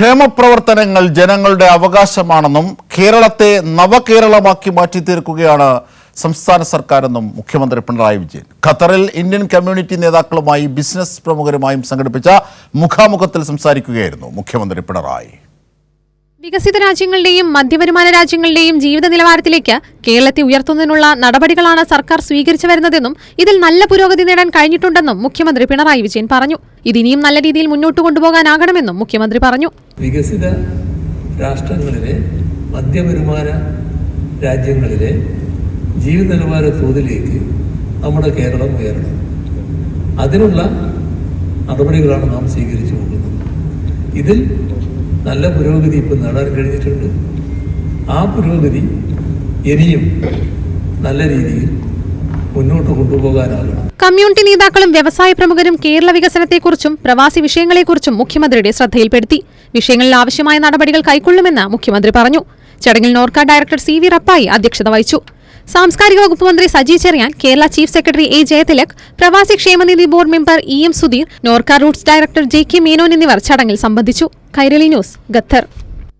ക്ഷേമപ്രവർത്തനങ്ങൾ ജനങ്ങളുടെ അവകാശമാണെന്നും കേരളത്തെ നവകേരളമാക്കി മാറ്റി തീർക്കുകയാണ് സംസ്ഥാന സർക്കാരെന്നും മുഖ്യമന്ത്രി പിണറായി വിജയൻ. ഖത്തറിൽ ഇന്ത്യൻ കമ്മ്യൂണിറ്റി നേതാക്കളുമായി ബിസിനസ് പ്രമുഖരുമായും സംഘടിപ്പിച്ച മുഖാമുഖത്തിൽ സംസാരിക്കുകയായിരുന്നു മുഖ്യമന്ത്രി പിണറായി. വികസിത രാജ്യങ്ങളുടെയും മധ്യവരുമാന രാജ്യങ്ങളുടെയും ജീവിത നിലവാരത്തിലേക്ക് കേരളത്തെ ഉയർത്തുന്നതിനുള്ള നടപടികളാണ് സർക്കാർ സ്വീകരിച്ചു വരുന്നതെന്നും ഇതിൽ നല്ല പുരോഗതി നേടാൻ കഴിഞ്ഞിട്ടുണ്ടെന്നും മുഖ്യമന്ത്രി പിണറായി വിജയൻ പറഞ്ഞു. ഇതിനിയും നല്ല രീതിയിൽ മുന്നോട്ട് കൊണ്ടുപോകാനാകണമെന്നും മുഖ്യമന്ത്രി പറഞ്ഞു. വികസിത രാഷ്ട്രങ്ങളിലെ മധ്യവരുമാന രാജ്യങ്ങളിലെ ജീവിത നിലവാര തോതിലേക്ക് നമ്മുടെ കേരളം ഉയരണം. അതിനുള്ള നടപടികളാണ് നാം സ്വീകരിച്ചു പോകുന്നത് ഇതിൽ നല്ല പുരോഗതി ഇപ്പം നേടാൻ കഴിഞ്ഞിട്ടുണ്ട്. ആ പുരോഗതി ഇനിയും നല്ല രീതിയിൽ മുന്നോട്ട് കൊണ്ടുപോകാനാകണം കമ്മ്യൂണിറ്റി നേതാക്കളും വ്യവസായ പ്രമുഖരും കേരള വികസനത്തെക്കുറിച്ചും പ്രവാസി വിഷയങ്ങളെക്കുറിച്ചും മുഖ്യമന്ത്രിയുടെ ശ്രദ്ധയിൽപ്പെടുത്തി. വിഷയങ്ങളിൽ ആവശ്യമായ നടപടികൾ കൈക്കൊള്ളുമെന്ന് മുഖ്യമന്ത്രി പറഞ്ഞു. ചടങ്ങിൽ Norka director C V Rappai അധ്യക്ഷത വഹിച്ചു. സാംസ്കാരിക വകുപ്പ് മന്ത്രി Saji Cherian Kerala chief secretary A Jayathilak പ്രവാസി ക്ഷേമനിധി board member E M Sudheer Norka Roots director J K Menon എന്നിവർ ചടങ്ങിൽ സംബന്ധിച്ചു. Kairali news Qatar.